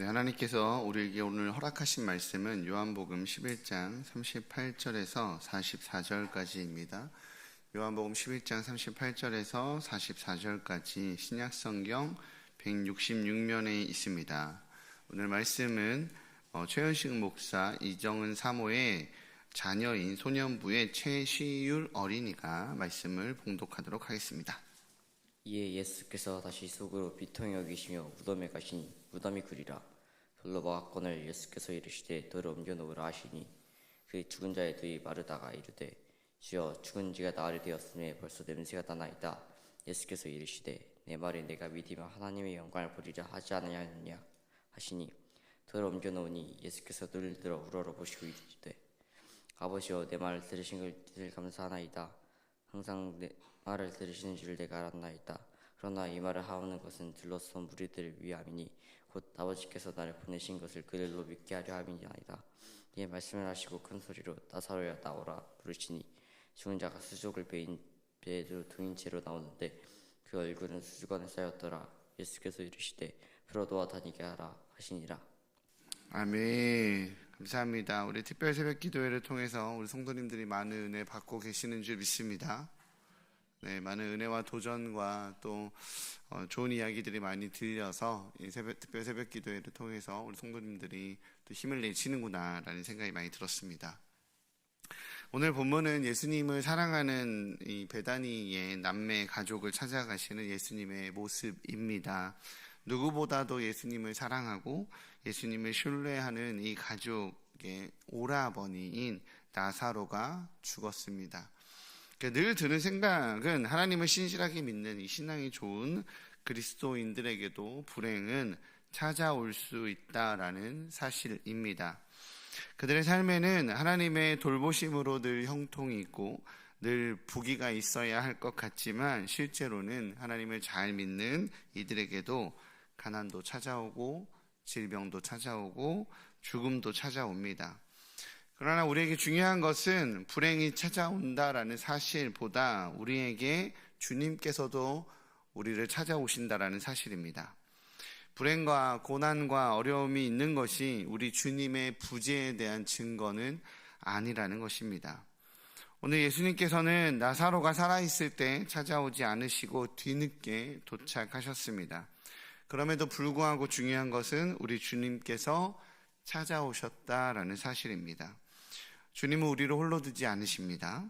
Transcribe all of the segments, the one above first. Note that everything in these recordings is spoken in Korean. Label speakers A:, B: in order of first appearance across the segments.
A: 네, 하나님께서 우리에게 오늘 허락하신 말씀은 요한복음 11장 38절에서 44절까지입니다. 요한복음 11장 38절에서 44절까지 신약성경 166면에 있습니다. 오늘 말씀은 어, 최현식 목사 이정은 사모의 자녀인 소년부의 최시율 어린이가 말씀을 봉독하도록 하겠습니다.
B: 이에 예수께서 다시 속으로 비통히 여기시며 무덤에 가시니 무덤이 그리라 돌로 막건을 예수께서 이르시되 돌을 옮겨 놓으라 하시니 그 죽은 자의 두이 마르다가 이르되 주여 죽은 지가 나흘이 되었음에 벌써 냄새가 나나이다 예수께서 이르시되 내 말이 내가 믿으면 하나님의 영광을 보리라 하지 않느냐 하시니 돌을 옮겨 놓으니 예수께서 눈을 들어 우러러 보시고 이르시되 아버지여 내 말을 들으신 것을 감사하나이다 항상 내 말을 들으시는 줄 내가 알았나이다. 그러나 이 말을 하오는 것은 들러선 무리들을 위함이니 곧 아버지께서 나를 보내신 것을 그들로 믿게 하려 함이니이다. 이에 말씀을 하시고 큰 소리로 나사로야 나오라 부르시니 죽은 자가 수족을 베인 배로 둥인 채로 나오는데 그 얼굴은 수족관에 쌓였더라. 예수께서 이르시되 풀어도와 다니게 하라 하시니라.
A: 아멘. 감사합니다. 우리 특별 새벽 기도회를 통해서 우리 성도님들이 많은 은혜 받고 계시는 줄 믿습니다. 네, 많은 은혜와 도전과 또 어, 좋은 이야기들이 많이 들려서 이 새벽, 특별 새벽 기도회를 통해서 우리 성도님들이 또 힘을 내시는구나라는 생각이 많이 들었습니다. 오늘 본문은 예수님을 사랑하는 이 베다니의 남매 가족을 찾아가시는 예수님의 모습입니다. 누구보다도 예수님을 사랑하고 예수님을 신뢰하는 이 가족의 오라버니인 나사로가 죽었습니다. 그러니까 늘 드는 생각은 하나님을 신실하게 믿는 이 신앙이 좋은 그리스도인들에게도 불행은 찾아올 수 있다라는 사실입니다. 그들의 삶에는 하나님의 돌보심으로 늘 형통이 있고 늘 부기가 있어야 할 것 같지만 실제로는 하나님을 잘 믿는 이들에게도 가난도 찾아오고 질병도 찾아오고 죽음도 찾아옵니다. 그러나 우리에게 중요한 것은 불행이 찾아온다라는 사실보다 우리에게 주님께서도 우리를 찾아오신다라는 사실입니다. 불행과 고난과 어려움이 있는 것이 우리 주님의 부재에 대한 증거는 아니라는 것입니다. 오늘 예수님께서는 나사로가 살아있을 때 찾아오지 않으시고 뒤늦게 도착하셨습니다. 그럼에도 불구하고 중요한 것은 우리 주님께서 찾아오셨다라는 사실입니다. 주님은 우리를 홀로 두지 않으십니다.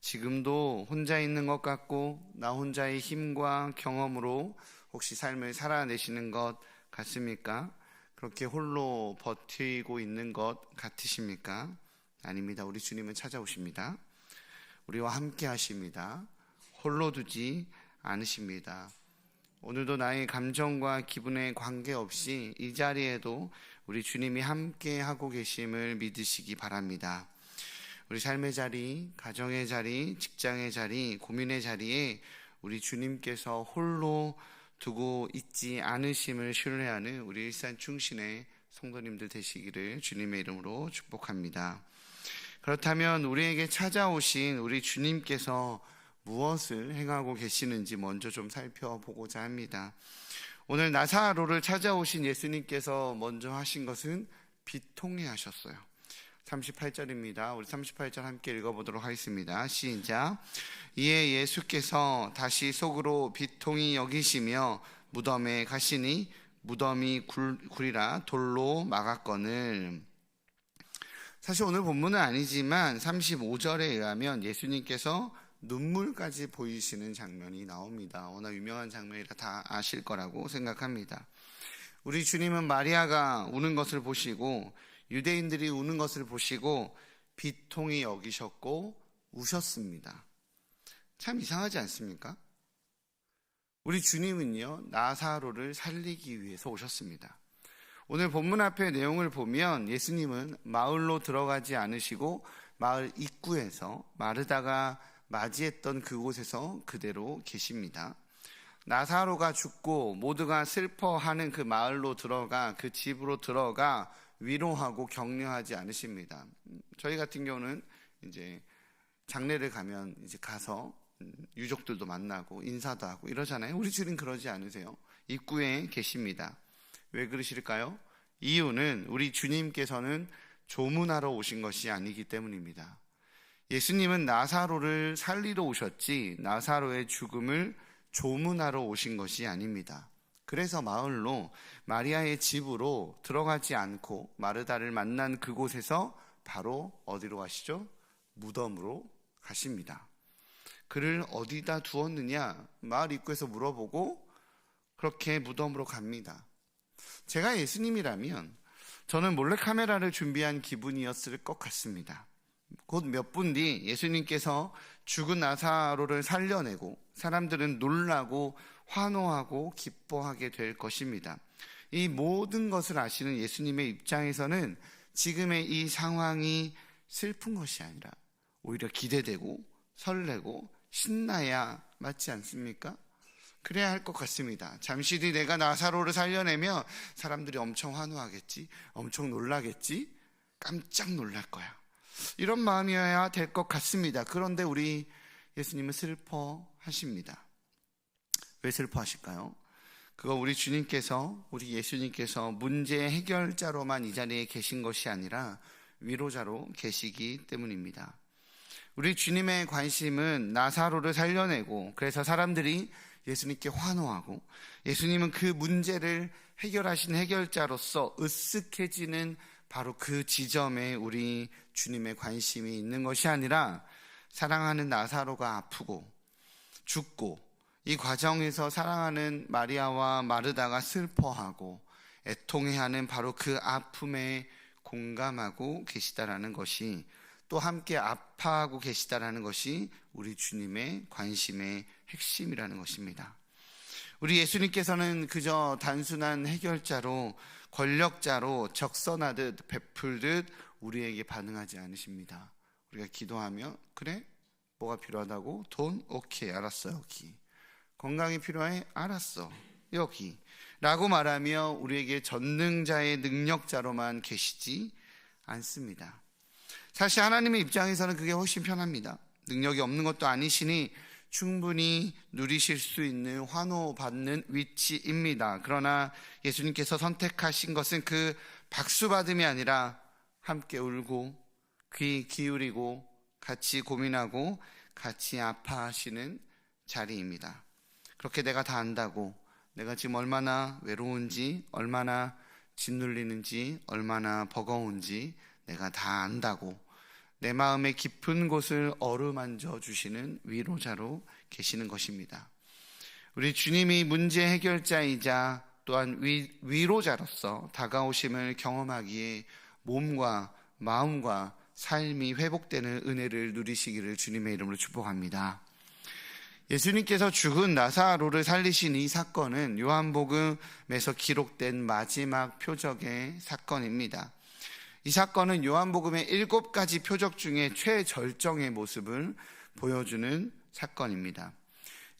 A: 지금도 혼자 있는 것 같고 나 혼자의 힘과 경험으로 혹시 삶을 살아내시는 것 같습니까? 그렇게 홀로 버티고 있는 것 같으십니까? 아닙니다. 우리 주님은 찾아오십니다. 우리와 함께 하십니다. 홀로 두지 않으십니다. 오늘도 나의 감정과 기분에 관계없이 이 자리에도 우리 주님이 함께 하고 계심을 믿으시기 바랍니다. 우리 삶의 자리, 가정의 자리, 직장의 자리, 고민의 자리에 우리 주님께서 홀로 두고 있지 않으심을 신뢰하는 우리 일산 충신의 성도님들 되시기를 주님의 이름으로 축복합니다. 그렇다면 우리에게 찾아오신 우리 주님께서 무엇을 행하고 계시는지 먼저 좀 살펴보고자 합니다. 오늘 나사로를 찾아오신 예수님께서 먼저 하신 것은 비통해 하셨어요. 38절입니다. 우리 38절 함께 읽어보도록 하겠습니다. 시작. 이에 예수께서 다시 속으로 비통히 여기시며 무덤에 가시니 무덤이 굴이라 돌로 막았거늘. 사실 오늘 본문은 아니지만 35절에 의하면 예수님께서 눈물까지 보이시는 장면이 나옵니다. 워낙 유명한 장면이라 다 아실 거라고 생각합니다. 우리 주님은 마리아가 우는 것을 보시고 유대인들이 우는 것을 보시고 비통히 여기셨고 우셨습니다. 참 이상하지 않습니까? 우리 주님은요, 나사로를 살리기 위해서 오셨습니다. 오늘 본문 앞의 내용을 보면 예수님은 마을로 들어가지 않으시고 마을 입구에서 마르다가 맞이했던 그곳에서 그대로 계십니다. 나사로가 죽고 모두가 슬퍼하는 그 마을로 들어가 그 집으로 들어가 위로하고 격려하지 않으십니다. 저희 같은 경우는 이제 장례를 가면 이제 가서 유족들도 만나고 인사도 하고 이러잖아요. 우리 주님 그러지 않으세요. 입구에 계십니다. 왜 그러실까요? 이유는 우리 주님께서는 조문하러 오신 것이 아니기 때문입니다. 예수님은 나사로를 살리러 오셨지 나사로의 죽음을 조문하러 오신 것이 아닙니다. 그래서 마을로 마리아의 집으로 들어가지 않고 마르다를 만난 그곳에서 바로 어디로 가시죠? 무덤으로 가십니다. 그를 어디다 두었느냐? 마을 입구에서 물어보고 그렇게 무덤으로 갑니다. 제가 예수님이라면 저는 몰래카메라를 준비한 기분이었을 것 같습니다. 곧 몇 분 뒤 예수님께서 죽은 나사로를 살려내고 사람들은 놀라고 환호하고 기뻐하게 될 것입니다. 이 모든 것을 아시는 예수님의 입장에서는 지금의 이 상황이 슬픈 것이 아니라 오히려 기대되고 설레고 신나야 맞지 않습니까? 그래야 할 것 같습니다. 잠시 뒤 내가 나사로를 살려내면 사람들이 엄청 환호하겠지, 엄청 놀라겠지, 깜짝 놀랄 거야. 이런 마음이어야 될 것 같습니다. 그런데 우리 예수님은 슬퍼하십니다. 왜 슬퍼하실까요? 그거 우리 주님께서, 우리 예수님께서 문제 해결자로만 이 자리에 계신 것이 아니라 위로자로 계시기 때문입니다. 우리 주님의 관심은 나사로를 살려내고 그래서 사람들이 예수님께 환호하고 예수님은 그 문제를 해결하신 해결자로서 으쓱해지는 바로 그 지점에 우리 주님의 관심이 있는 것이 아니라 사랑하는 나사로가 아프고 죽고 이 과정에서 사랑하는 마리아와 마르다가 슬퍼하고 애통해하는 바로 그 아픔에 공감하고 계시다라는 것이 또 함께 아파하고 계시다라는 것이 우리 주님의 관심의 핵심이라는 것입니다. 우리 예수님께서는 그저 단순한 해결자로 권력자로 적선하듯 베풀듯 우리에게 반응하지 않으십니다. 우리가 기도하며 그래 뭐가 필요하다고 돈 오케이 알았어 여기 건강이 필요해 알았어 여기 라고 말하며 우리에게 전능자의 능력자로만 계시지 않습니다. 사실 하나님의 입장에서는 그게 훨씬 편합니다. 능력이 없는 것도 아니시니 충분히 누리실 수 있는 환호받는 위치입니다. 그러나 예수님께서 선택하신 것은 그 박수받음이 아니라 함께 울고 귀 기울이고 같이 고민하고 같이 아파하시는 자리입니다. 그렇게 내가 다 안다고 내가 지금 얼마나 외로운지 얼마나 짓눌리는지 얼마나 버거운지 내가 다 안다고 내 마음의 깊은 곳을 어루만져 주시는 위로자로 계시는 것입니다. 우리 주님이 문제 해결자이자 또한 위, 위로자로서 다가오심을 경험하기에 몸과 마음과 삶이 회복되는 은혜를 누리시기를 주님의 이름으로 축복합니다. 예수님께서 죽은 나사로를 살리신 이 사건은 요한복음에서 기록된 마지막 표적의 사건입니다. 이 사건은 요한복음의 일곱 가지 표적 중에 최절정의 모습을 보여주는 사건입니다.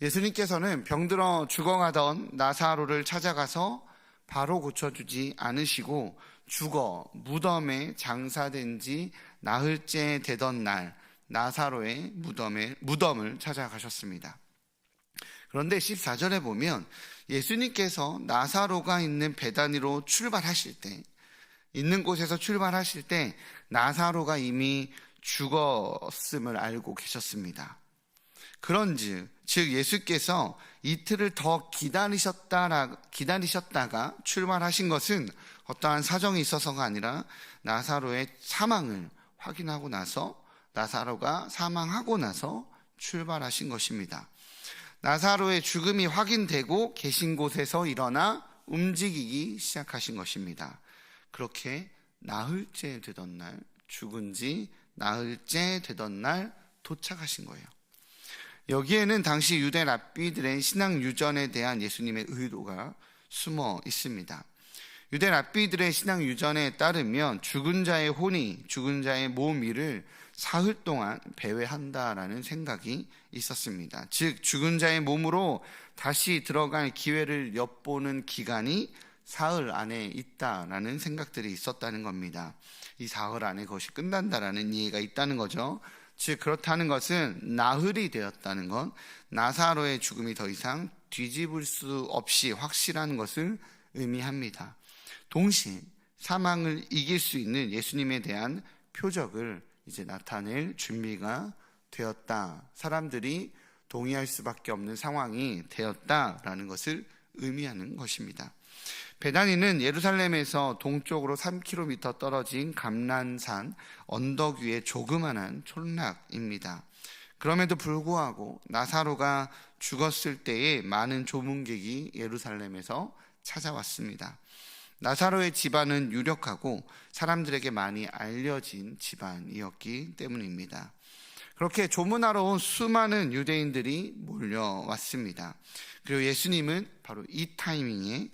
A: 예수님께서는 병들어 죽어가던 나사로를 찾아가서 바로 고쳐주지 않으시고 죽어 무덤에 장사된 지 나흘째 되던 날 나사로의 무덤에, 무덤을 찾아가셨습니다. 그런데 14절에 보면 예수님께서 나사로가 있는 베다니로 출발하실 때 있는 곳에서 출발하실 때 나사로가 이미 죽었음을 알고 계셨습니다. 그런즉 즉 예수께서 이틀을 더 기다리셨다라, 기다리셨다가 출발하신 것은 어떠한 사정이 있어서가 아니라 나사로의 사망을 확인하고 나서 나사로가 사망하고 나서 출발하신 것입니다. 나사로의 죽음이 확인되고 계신 곳에서 일어나 움직이기 시작하신 것입니다. 그렇게 나흘째 되던 날, 죽은 지 나흘째 되던 날 도착하신 거예요. 여기에는 당시 유대 랍비들의 신앙 유전에 대한 예수님의 의도가 숨어 있습니다. 유대 랍비들의 신앙 유전에 따르면 죽은 자의 혼이 죽은 자의 몸 위를 사흘 동안 배회한다라는 생각이 있었습니다. 즉 죽은 자의 몸으로 다시 들어갈 기회를 엿보는 기간이 사흘 안에 있다라는 생각들이 있었다는 겁니다. 이 사흘 안에 그것이 끝난다라는 이해가 있다는 거죠. 즉 그렇다는 것은 나흘이 되었다는 건 나사로의 죽음이 더 이상 뒤집을 수 없이 확실한 것을 의미합니다. 동시에 사망을 이길 수 있는 예수님에 대한 표적을 이제 나타낼 준비가 되었다. 사람들이 동의할 수밖에 없는 상황이 되었다라는 것을 의미하는 것입니다. 베다니는 예루살렘에서 동쪽으로 3km 떨어진 감난산 언덕 위의 조그만한 촌락입니다. 그럼에도 불구하고 나사로가 죽었을 때에 많은 조문객이 예루살렘에서 찾아왔습니다. 나사로의 집안은 유력하고 사람들에게 많이 알려진 집안이었기 때문입니다. 그렇게 조문하러 온 수많은 유대인들이 몰려왔습니다. 그리고 예수님은 바로 이 타이밍에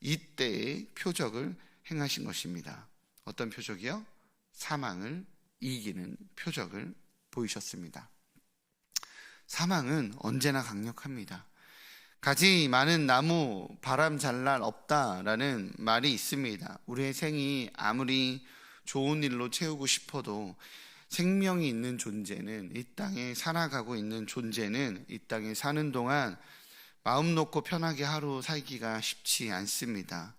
A: 이때의 표적을 행하신 것입니다. 어떤 표적이요? 사망을 이기는 표적을 보이셨습니다. 사망은 언제나 강력합니다. 가지 많은 나무 바람 잘 날 없다라는 말이 있습니다. 우리의 생이 아무리 좋은 일로 채우고 싶어도 생명이 있는 존재는 이 땅에 살아가고 있는 존재는 이 땅에 사는 동안 마음 놓고 편하게 하루 살기가 쉽지 않습니다.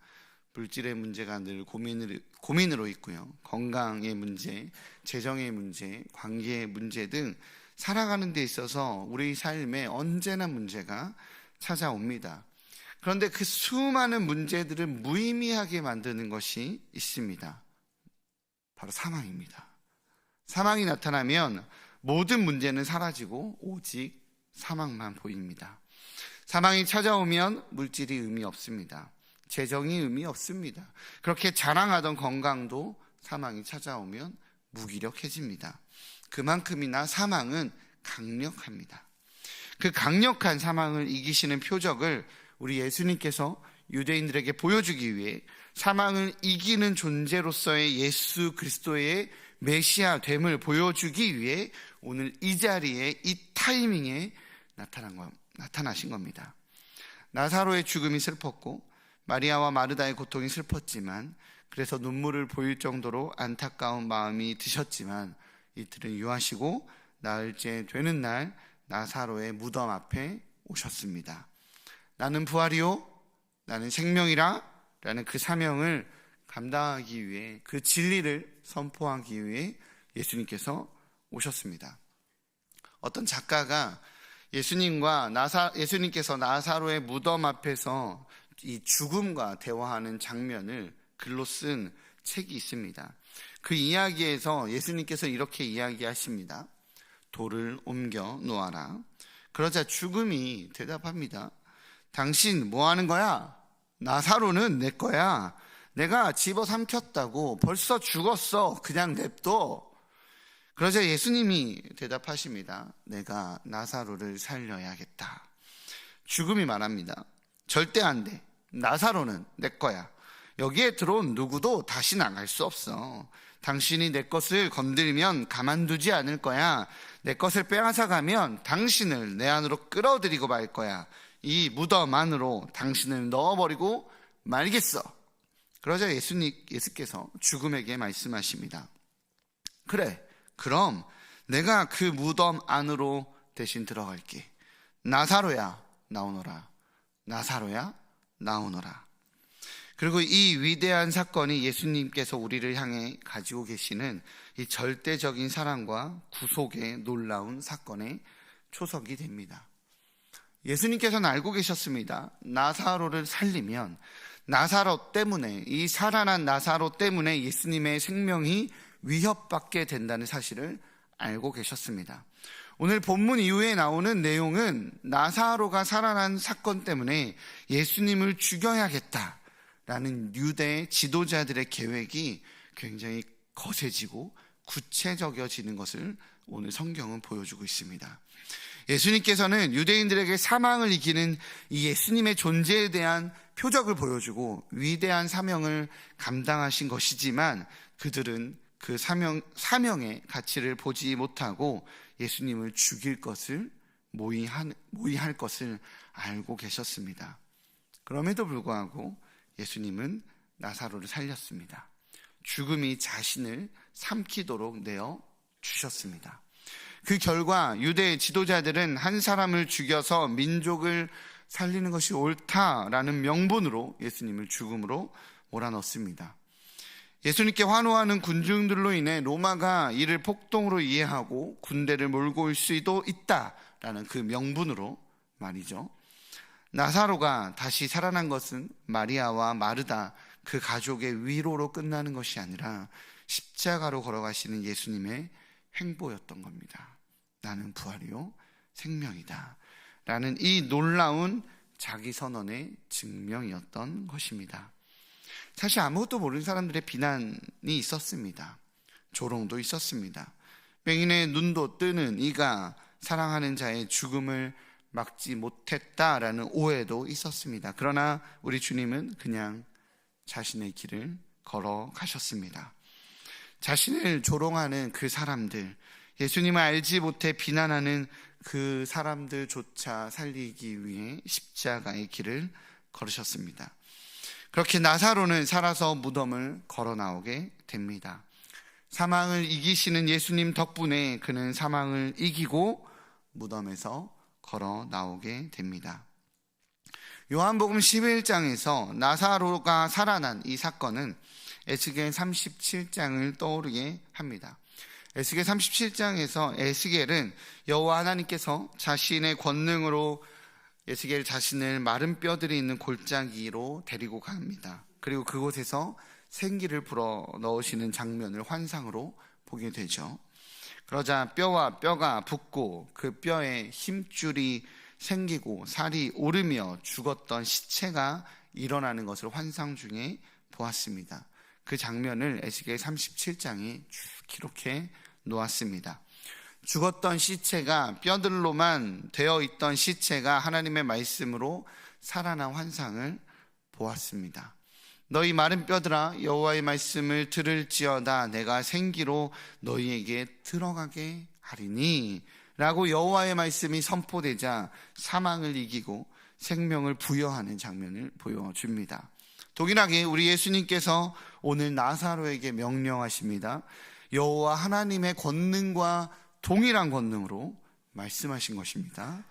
A: 물질의 문제가 늘 고민을, 고민으로 있고요. 건강의 문제, 재정의 문제, 관계의 문제 등 살아가는 데 있어서 우리 삶에 언제나 문제가 찾아옵니다. 그런데 그 수많은 문제들을 무의미하게 만드는 것이 있습니다. 바로 사망입니다. 사망이 나타나면 모든 문제는 사라지고 오직 사망만 보입니다. 사망이 찾아오면 물질이 의미 없습니다. 재정이 의미 없습니다. 그렇게 자랑하던 건강도 사망이 찾아오면 무기력해집니다. 그만큼이나 사망은 강력합니다. 그 강력한 사망을 이기시는 표적을 우리 예수님께서 유대인들에게 보여주기 위해 사망을 이기는 존재로서의 예수 그리스도의 메시아 됨을 보여주기 위해 오늘 이 자리에 이 타이밍에 나타난 거, 나타나신 겁니다. 나사로의 죽음이 슬펐고 마리아와 마르다의 고통이 슬펐지만 그래서 눈물을 보일 정도로 안타까운 마음이 드셨지만 이틀은 유하시고 나흘째 되는 날 나사로의 무덤 앞에 오셨습니다. 나는 부활이요 나는 생명이라 라는 그 사명을 감당하기 위해 그 진리를 선포하기 위해 예수님께서 오셨습니다. 어떤 작가가 예수님과 나사, 예수님께서 나사로의 무덤 앞에서 이 죽음과 대화하는 장면을 글로 쓴 책이 있습니다. 그 이야기에서 예수님께서 이렇게 이야기하십니다. 돌을 옮겨 놓아라. 그러자 죽음이 대답합니다. 당신 뭐 하는 거야? 나사로는 내 거야. 내가 집어 삼켰다고 벌써 죽었어. 그냥 냅둬. 그러자 예수님이 대답하십니다. 내가 나사로를 살려야겠다. 죽음이 말합니다. 절대 안 돼. 나사로는 내 거야. 여기에 들어온 누구도 다시 나갈 수 없어. 당신이 내 것을 건드리면 가만두지 않을 거야. 내 것을 빼앗아 가면 당신을 내 안으로 끌어들이고 말 거야. 이 무덤 안으로 당신을 넣어버리고 말겠어. 그러자 예수님, 예수께서 죽음에게 말씀하십니다. 그래. 그럼 내가 그 무덤 안으로 대신 들어갈게. 나사로야, 나오너라. 나사로야, 나오너라. 그리고 이 위대한 사건이 예수님께서 우리를 향해 가지고 계시는 이 절대적인 사랑과 구속의 놀라운 사건의 초석이 됩니다. 예수님께서는 알고 계셨습니다. 나사로를 살리면 나사로 때문에 이 살아난 나사로 때문에 예수님의 생명이 위협받게 된다는 사실을 알고 계셨습니다. 오늘 본문 이후에 나오는 내용은 나사로가 살아난 사건 때문에 예수님을 죽여야겠다 라는 유대 지도자들의 계획이 굉장히 거세지고 구체적이어지는 것을 오늘 성경은 보여주고 있습니다. 예수님께서는 유대인들에게 사망을 이기는 이 예수님의 존재에 대한 표적을 보여주고 위대한 사명을 감당하신 것이지만 그들은 그 사명, 사명의 가치를 보지 못하고 예수님을 죽일 것을 모의한, 모의할 것을 알고 계셨습니다. 그럼에도 불구하고 예수님은 나사로를 살렸습니다. 죽음이 자신을 삼키도록 내어 주셨습니다. 그 결과 유대 지도자들은 한 사람을 죽여서 민족을 살리는 것이 옳다라는 명분으로 예수님을 죽음으로 몰아넣습니다. 예수님께 환호하는 군중들로 인해 로마가 이를 폭동으로 이해하고 군대를 몰고 올 수도 있다라는 그 명분으로 말이죠. 나사로가 다시 살아난 것은 마리아와 마르다 그 가족의 위로로 끝나는 것이 아니라 십자가로 걸어가시는 예수님의 행보였던 겁니다. 나는 부활이요 생명이다. 라는 이 놀라운 자기 선언의 증명이었던 것입니다. 사실 아무것도 모르는 사람들의 비난이 있었습니다. 조롱도 있었습니다. 맹인의 눈도 뜨는 이가 사랑하는 자의 죽음을 막지 못했다라는 오해도 있었습니다. 그러나 우리 주님은 그냥 자신의 길을 걸어 가셨습니다. 자신을 조롱하는 그 사람들, 예수님을 알지 못해 비난하는 그 사람들조차 살리기 위해 십자가의 길을 걸으셨습니다. 그렇게 나사로는 살아서 무덤을 걸어 나오게 됩니다. 사망을 이기시는 예수님 덕분에 그는 사망을 이기고 무덤에서 걸어 나오게 됩니다. 요한복음 11장에서 나사로가 살아난 이 사건은 에스겔 37장을 떠오르게 합니다. 에스겔 37장에서 에스겔은 여호와 하나님께서 자신의 권능으로 에스겔 자신을 마른 뼈들이 있는 골짜기로 데리고 갑니다. 그리고 그곳에서 생기를 불어 넣으시는 장면을 환상으로 보게 되죠. 그러자 뼈와 뼈가 붙고 그 뼈에 힘줄이 생기고 살이 오르며 죽었던 시체가 일어나는 것을 환상 중에 보았습니다. 그 장면을 에스겔 37장에 쭉 기록해 놓았습니다. 죽었던 시체가 뼈들로만 되어 있던 시체가 하나님의 말씀으로 살아난 환상을 보았습니다. 너희 마른 뼈들아 여호와의 말씀을 들을지어다 내가 생기로 너희에게 들어가게 하리니 라고 여호와의 말씀이 선포되자 사망을 이기고 생명을 부여하는 장면을 보여줍니다. 독일하게 우리 예수님께서 오늘 나사로에게 명령하십니다. 여호와 하나님의 권능과 동일한 권능으로 말씀하신 것입니다.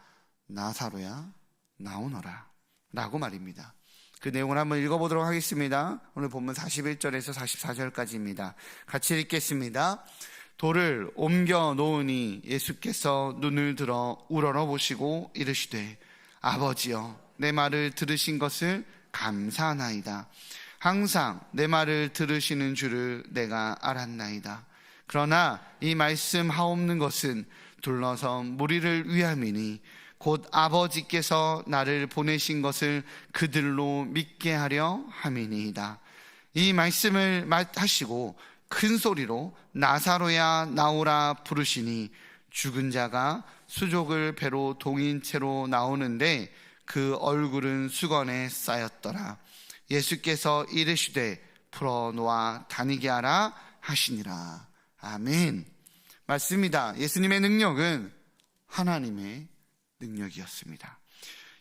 A: 나사로야 나오너라 라고 말입니다. 그 내용을 한번 읽어보도록 하겠습니다. 오늘 본문 41절에서 44절까지입니다. 같이 읽겠습니다. 돌을 옮겨 놓으니 예수께서 눈을 들어 우러러 보시고 이르시되 아버지여 내 말을 들으신 것을 감사하나이다. 항상 내 말을 들으시는 줄을 내가 알았나이다. 그러나 이 말씀 하옵는 것은 둘러서 무리를 위함이니 곧 아버지께서 나를 보내신 것을 그들로 믿게 하려 함이니이다. 이 말씀을 하시고 큰 소리로 나사로야 나오라 부르시니 죽은 자가 수족을 배로 동인 채로 나오는데 그 얼굴은 수건에 쌓였더라. 예수께서 이르시되 풀어놓아 다니게 하라 하시니라. 아멘. 맞습니다. 예수님의 능력은 하나님의 능력이었습니다.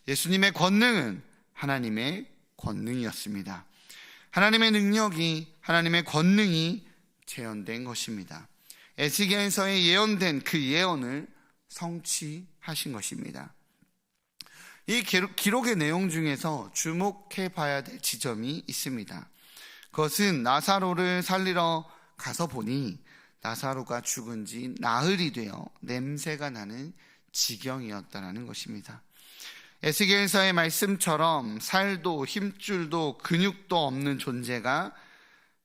A: 예수님의 권능은 하나님의 권능이었습니다. 하나님의 능력이 하나님의 권능이 재현된 것입니다. 에스겔서에 예언된 그 예언을 성취하신 것입니다. 이 기록의 내용 중에서 주목해 봐야 될 지점이 있습니다. 그것은 나사로를 살리러 가서 보니 나사로가 죽은 지 나흘이 되어 냄새가 나는 지경이었다는 것입니다. 에스겔서의 말씀처럼 살도 힘줄도 근육도 없는 존재가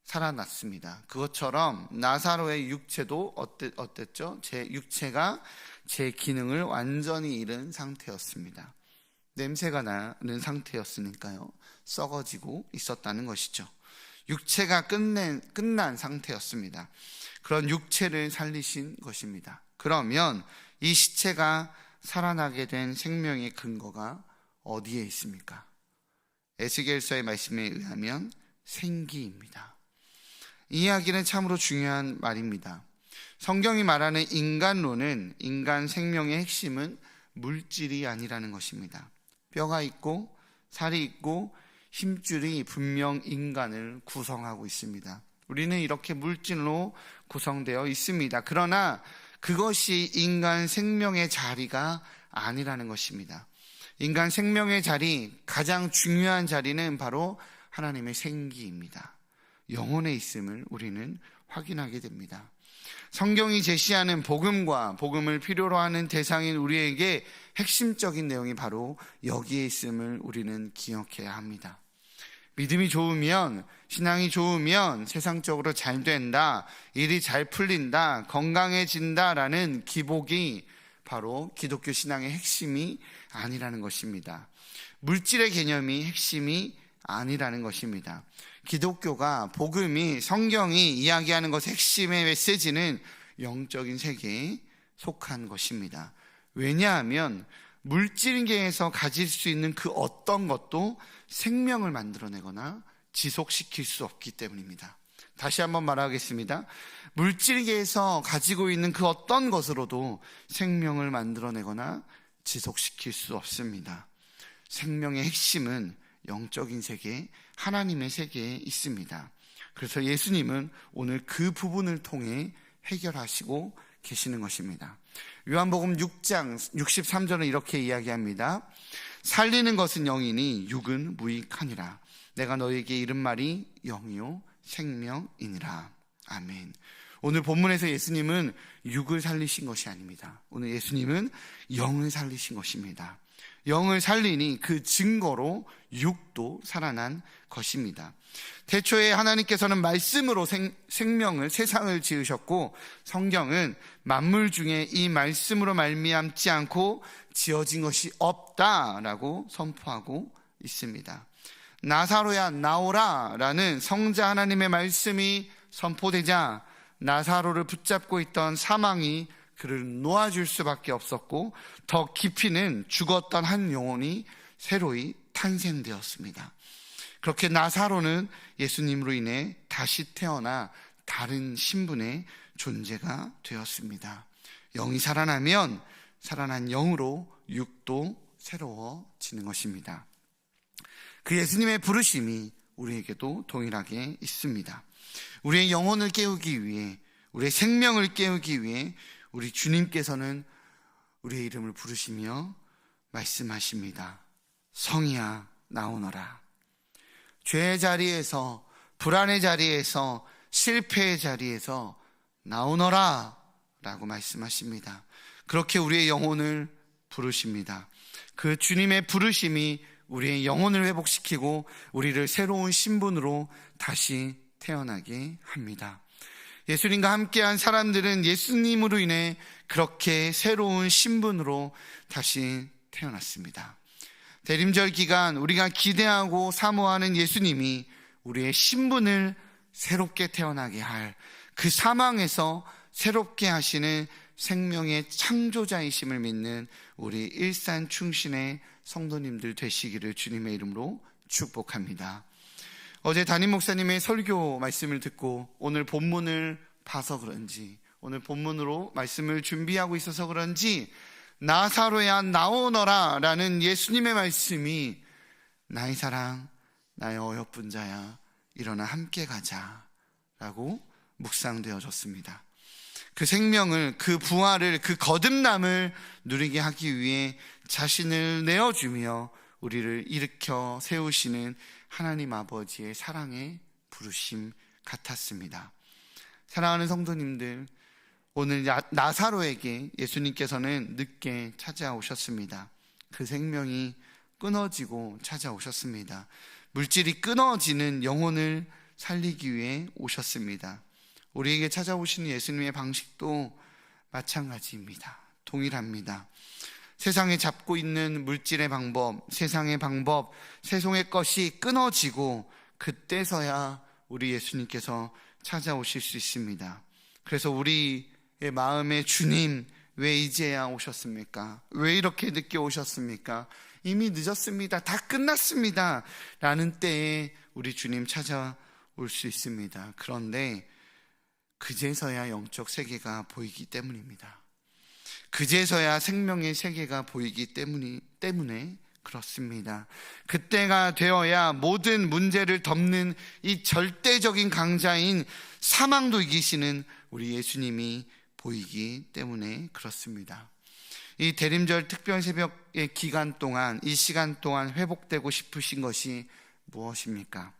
A: 살아났습니다. 그것처럼 나사로의 육체도 어땠, 어땠죠? 제 육체가 제 기능을 완전히 잃은 상태였습니다. 냄새가 나는 상태였으니까요. 썩어지고 있었다는 것이죠. 육체가 끝낸, 끝난 상태였습니다. 그런 육체를 살리신 것입니다. 그러면 이 시체가 살아나게 된 생명의 근거가 어디에 있습니까? 에스겔서의 말씀에 의하면 생기입니다. 이 이야기는 참으로 중요한 말입니다. 성경이 말하는 인간론은 인간 생명의 핵심은 물질이 아니라는 것입니다. 뼈가 있고 살이 있고 힘줄이 분명 인간을 구성하고 있습니다. 우리는 이렇게 물질로 구성되어 있습니다. 그러나 그것이 인간 생명의 자리가 아니라는 것입니다. 인간 생명의 자리, 가장 중요한 자리는 바로 하나님의 생기입니다. 영혼에 있음을 우리는 확인하게 됩니다. 성경이 제시하는 복음과 복음을 필요로 하는 대상인 우리에게 핵심적인 내용이 바로 여기에 있음을 우리는 기억해야 합니다. 믿음이 좋으면, 신앙이 좋으면 세상적으로 잘 된다, 일이 잘 풀린다, 건강해진다라는 기복이 바로 기독교 신앙의 핵심이 아니라는 것입니다. 물질의 개념이 핵심이 아니라는 것입니다. 기독교가 복음이 성경이 이야기하는 것의 핵심의 메시지는 영적인 세계에 속한 것입니다. 왜냐하면 물질계에서 가질 수 있는 그 어떤 것도 생명을 만들어내거나 지속시킬 수 없기 때문입니다. 다시 한번 말하겠습니다. 물질계에서 가지고 있는 그 어떤 것으로도 생명을 만들어내거나 지속시킬 수 없습니다. 생명의 핵심은 영적인 세계, 하나님의 세계에 있습니다. 그래서 예수님은 오늘 그 부분을 통해 해결하시고 계시는 것입니다. 요한복음 6장 63절은 이렇게 이야기합니다. 살리는 것은 영이니 육은 무익하니라. 내가 너에게 이른 말이 영이요 생명이니라. 아멘. 오늘 본문에서 예수님은 육을 살리신 것이 아닙니다. 오늘 예수님은 영을 살리신 것입니다. 영을 살리니 그 증거로 육도 살아난 것입니다. 태초에 하나님께서는 말씀으로 생, 생명을 세상을 지으셨고 성경은 만물 중에 이 말씀으로 말미암지 않고 지어진 것이 없다라고 선포하고 있습니다. 나사로야 나오라라는 성자 하나님의 말씀이 선포되자 나사로를 붙잡고 있던 사망이 그를 놓아줄 수밖에 없었고 더 깊이는 죽었던 한 영혼이 새로이 탄생되었습니다. 그렇게 나사로는 예수님으로 인해 다시 태어나 다른 신분의 존재가 되었습니다. 영이 살아나면 살아난 영으로 육도 새로워지는 것입니다. 그 예수님의 부르심이 우리에게도 동일하게 있습니다. 우리의 영혼을 깨우기 위해, 우리의 생명을 깨우기 위해 우리 주님께서는 우리의 이름을 부르시며 말씀하십니다. 성이야 나오너라. 죄의 자리에서 불안의 자리에서 실패의 자리에서 나오너라 라고 말씀하십니다. 그렇게 우리의 영혼을 부르십니다. 그 주님의 부르심이 우리의 영혼을 회복시키고 우리를 새로운 신분으로 다시 태어나게 합니다. 예수님과 함께한 사람들은 예수님으로 인해 그렇게 새로운 신분으로 다시 태어났습니다. 대림절 기간 우리가 기대하고 사모하는 예수님이 우리의 신분을 새롭게 태어나게 할 그 사망에서 새롭게 하시는 생명의 창조자이심을 믿는 우리 일산 충신의 성도님들 되시기를 주님의 이름으로 축복합니다. 어제 담임 목사님의 설교 말씀을 듣고 오늘 본문을 봐서 그런지 오늘 본문으로 말씀을 준비하고 있어서 그런지 나사로야 나오너라 라는 예수님의 말씀이 나의 사랑 나의 어여쁜 자야 일어나 함께 가자 라고 묵상되어졌습니다. 그 생명을, 그 부활을, 그 거듭남을 누리게 하기 위해 자신을 내어주며 우리를 일으켜 세우시는 하나님 아버지의 사랑의 부르심 같았습니다. 사랑하는 성도님들, 오늘 나사로에게 예수님께서는 늦게 찾아오셨습니다. 그 생명이 끊어지고 찾아오셨습니다. 물질이 끊어지는 영혼을 살리기 위해 오셨습니다. 우리에게 찾아오시는 예수님의 방식도 마찬가지입니다. 동일합니다. 세상에 잡고 있는 물질의 방법, 세상의 방법, 세상의 것이 끊어지고 그때서야 우리 예수님께서 찾아오실 수 있습니다. 그래서 우리의 마음에 주님, 왜 이제야 오셨습니까? 왜 이렇게 늦게 오셨습니까? 이미 늦었습니다. 다 끝났습니다. 라는 때에 우리 주님 찾아올 수 있습니다. 그런데 그제서야 영적 세계가 보이기 때문입니다. 그제서야 생명의 세계가 보이기 때문이, 때문에 그렇습니다. 그때가 되어야 모든 문제를 덮는 이 절대적인 강자인 사망도 이기시는 우리 예수님이 보이기 때문에 그렇습니다. 이 대림절 특별 새벽의 기간 동안, 이 시간 동안 회복되고 싶으신 것이 무엇입니까?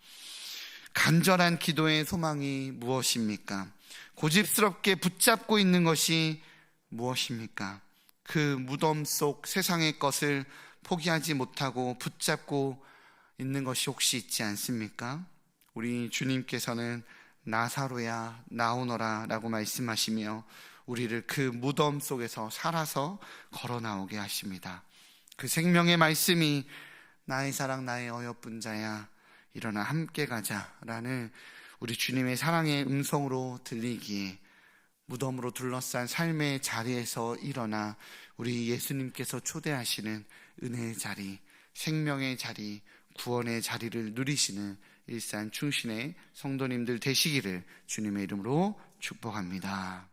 A: 간절한 기도의 소망이 무엇입니까? 고집스럽게 붙잡고 있는 것이 무엇입니까? 그 무덤 속 세상의 것을 포기하지 못하고 붙잡고 있는 것이 혹시 있지 않습니까? 우리 주님께서는 나사로야 나오너라 라고 말씀하시며 우리를 그 무덤 속에서 살아서 걸어 나오게 하십니다. 그 생명의 말씀이 나의 사랑 나의 어여쁜 자야 일어나 함께 가자라는 우리 주님의 사랑의 음성으로 들리기에 무덤으로 둘러싼 삶의 자리에서 일어나 우리 예수님께서 초대하시는 은혜의 자리, 생명의 자리, 구원의 자리를 누리시는 일산 충신의 성도님들 되시기를 주님의 이름으로 축복합니다.